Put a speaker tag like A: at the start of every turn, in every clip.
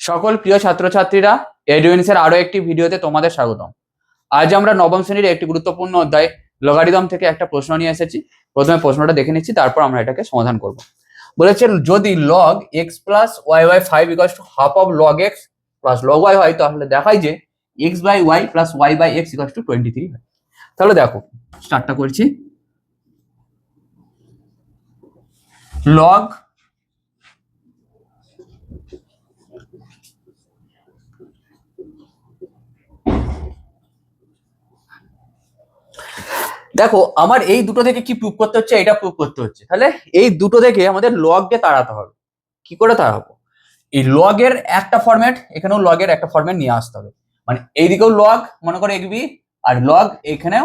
A: সকল প্রিয় ছাত্রছাত্রীরা এডুয়েন্সের আরও একটি ভিডিওতে তোমাদের স্বাগতম। আজ আমরা নবম শ্রেণির একটি গুরুত্বপূর্ণ অধ্যায় লগারিদম থেকে একটা প্রশ্ন নিয়ে এসেছি। প্রথমে প্রশ্নটা দেখে নিচ্ছি, তারপর আমরা এটাকে সমাধান করব। বলেছে, যদি log x plus y y five equals to half of log x plus log y হয়, তাহলে দেখায় যে x by y plus y by x equals to twenty three হয়। তাহলে দেখো স্টার্টটা করছি। লগ দেখো, আমার এই দুটো থেকে কি প্রুভ করতে হচ্ছে, এটা প্রুভ করতে হচ্ছে। তাহলে এই দুটো থেকে আমাদের লগকে তাড়াতে হবে। কি করে তাড়াবো? এই লগের একটা ফরম্যাট এখানেও লগের একটা ফরম্যাট নিয়ে আসতে হবে। মানে এইদিকেও লগ মনে করো এগবি আর লগ এখানেও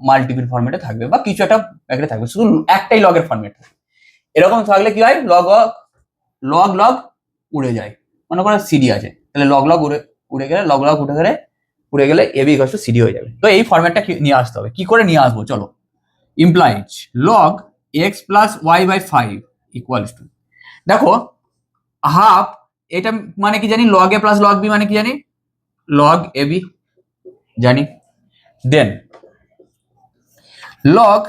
A: মাল্টিপল ফরম্যাটে থাকবে, বা কিছু একটা প্যাকেটে থাকবে। শুধু একটাই লগের ফরম্যাট এরকম থাকলে কি হয়? লগ লগ লগ উড়ে যায়। মনে করো সিডি আছে। তাহলে লগ লগ উড়ে উড়ে গেলে লগ লগ উঠে গেলে উড়ে গেলে এবি ইকাস টু সিডি হয়ে যাবে। তো এই ফরম্যাটটা নিয়ে আসতে হবে। কি করে নিয়ে আসব? চলো। Implies log x plus y by five equals to দেখো হাফ এটা মানে কি জানি? Log a plus log b মানে কি জানি? লগ এ বি জানি। Then log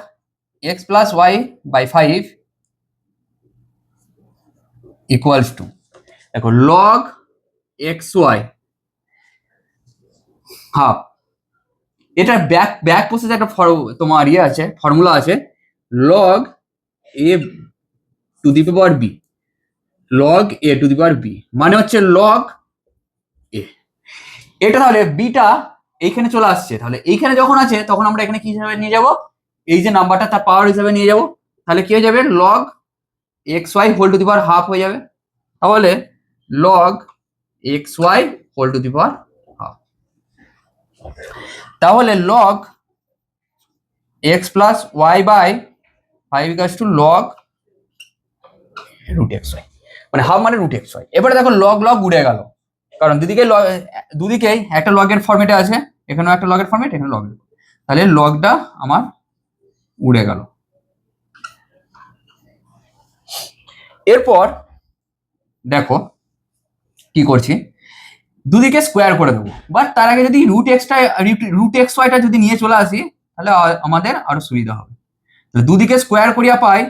A: x plus y by five equals to দেখো লগ এক্স ওয়াই হাফ এটা ব্যাক ব্যাক প্রসেস একটা তোমার ইয়ে আছে ফর্মুলা আছে। Log a to the power b log a to the power b মানে হচ্ছে লগ এ এটা তাহলে বিটা এইখানে চলে আসছে। তাহলে এইখানে যখন আছে, তখন আমরা এখানে কি হিসাবে নিয়ে যাব? এই যে নাম্বারটা তার পাওয়ার হিসাবে নিয়ে যাব। তাহলে কি হয়ে যাবে? Log x y whole to the power half হয়ে যাবে। তাহলে log x y whole to the power তাহলে log x plus y by five equals to log root x y মানে হাফ মানে রুট এক্স ওয়াই এবারে দেখো log log উড়ে গেল। কারণ দুদিকে দুদিকেই একটা লগের ফর্মেটে আছে, এখানেও একটা লগের ফর্মেট এখানে লগ তাহলে লগটা আমার উড়ে গেল। এরপর দেখো কি করছি? দুদিকে স্কোয়ার করে দেবো। বাট তার আগে যদি রুট এক্সটা রুট এক্স ওয়াইটা যদি নিয়ে চলে আসি, তাহলে আমাদের আরও সুবিধা হবে। তো দুদিকে স্কোয়ার করিয়া পাই,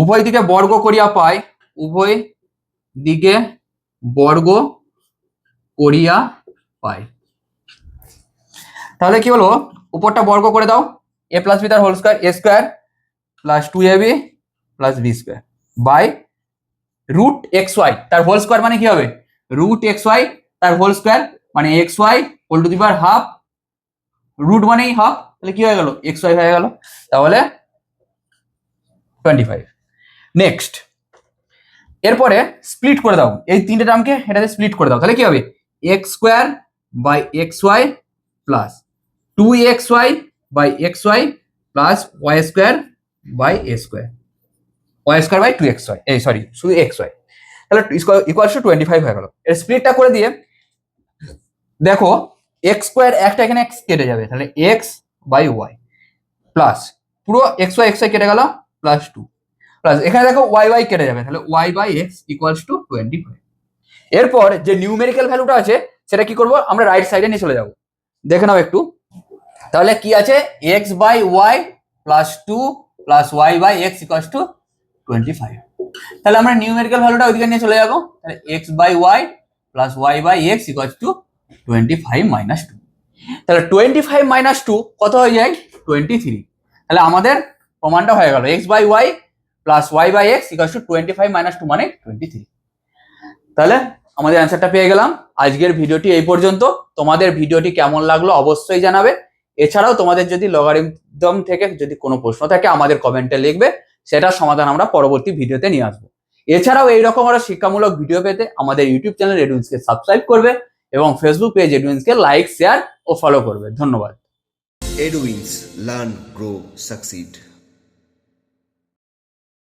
A: উভয় দিকে বর্গ করিয়া পাই, উভয় দিকে বর্গ করিয়া পাই। তাহলে কি হলো? উপরটা বর্গ করে দাও এ প্লাস বি তার whole square a square plus two a b plus b square by root x y তার হোল স্কোয়ার মানে কি হবে? রুট এক্স ওয়াই তার হোল স্কোয়ার মানে x y whole to the power half root মানেই half তাহলে কি হয়ে গেল? এক্স ওয়াই হয়ে গেল, তাহলে টোয়েন্টি ফাইভ নেক্সট এরপরে স্প্লিট করে দাও, এই তিনটে টার্মকে এটাতে স্প্লিট করে দাও, তাহলে কি হবে? X square by x y plus two x y by x y plus y square by a square y square by two x y এই সরি শুধু এক্স ওয়াই তাহলে ইকুয়ালস টু টোয়েন্টি ফাইভ হয়ে গেল। এর স্প্লিটটা করে দিয়ে, দেখো x square একটা এখানে x কেটে যাবে। তাহলে এক্স বাই ওয়াই প্লাস পুরো এক্স ওয়াই এক্স ওয়াই কেটে গেল প্লাস টু প্লাস এখানে দেখো ওয়াই ওয়াই কেটে যাবে। তাহলে y by x equals to twenty five এরপর যে নিউমেরিক্যাল ভ্যালুটা আছে, সেটা কি করব? আমরা রাইট সাইডে নিয়ে চলে যাব। দেখে নাও একটু। তাহলে কি আছে? X by y plus two plus y by x equals to twenty five তাহলে আমরা নিউমেরিক্যাল ভ্যালুটা ওইদিকে নিয়ে চলে যাব। তাহলে x by y plus y by x equals to twenty five minus two তাহলে টোয়েন্টি ফাইভ মাইনাস টু কত হয়ে যায়? টোয়েন্টি থ্রি তাহলে আমাদের প্রমাণটা হয়ে গেল। X by y plus y by x equals to twenty five minus two মানে টোয়েন্টি থ্রি তাহলে আমাদের অ্যান্সারটা পেয়ে গেলাম। আজকের ভিডিওটি এই পর্যন্ত। তোমাদের ভিডিওটি কেমন লাগল অবশ্যই জানাবে। এছাড়াও তোমাদের যদি লগারিদম থেকে যদি কোনো প্রশ্ন থাকে, আমাদের কমেন্টে লিখবে সেটা সমাধান আমরা পরবর্তী ভিডিওতে নিয়ে আসব। এছাড়াও এইরকম আরও শিক্ষামূলক ভিডিও পেতে আমাদের ইউটিউব চ্যানেল রেডুইন্সকে সাবস্ক্রাইব করবে এবং ফেসবুক পেজ এডুইন্সকে লাইক শেয়ার ও ফলো করবে। ধন্যবাদ।
B: Eduins learn grow Succeed.